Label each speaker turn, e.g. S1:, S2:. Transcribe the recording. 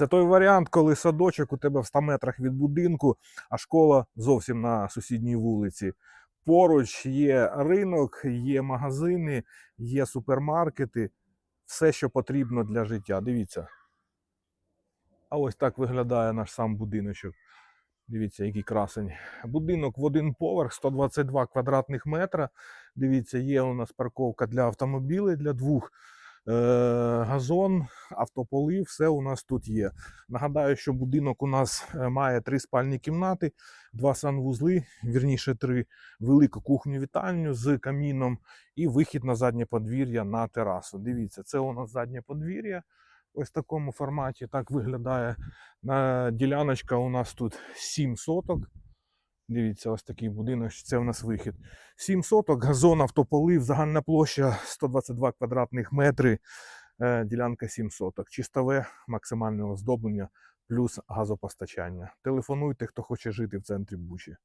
S1: Це той варіант, коли садочок у тебе в 100 метрах від будинку, а школа зовсім на сусідній вулиці. Поруч є ринок, є магазини, є супермаркети, все, що потрібно для життя. Дивіться. А ось так виглядає наш сам будиночок. Дивіться, який красень. Будинок в один поверх, 122 квадратних метра. Дивіться, є у нас парковка для автомобілів, для двох. Е, газон, автополив, все у нас тут є. Нагадаю, що будинок у нас е, має три спальні кімнати, два санвузли, вірніше три, велику кухню вітальню з каміном і вихід на заднє подвір'я на терасу. Дивіться, це у нас заднє подвір'я. Ось в такому форматі так виглядає. Діляночка у нас тут 7 соток. Дивіться, ось такий будинок. Це у нас вихід. 7 соток, газон, автополив, загальна площа 122 квадратних метри. Е, ділянка 7 соток. Чистове, максимальне оздоблення, плюс газопостачання. Телефонуйте, хто хоче жити в центрі Бучі.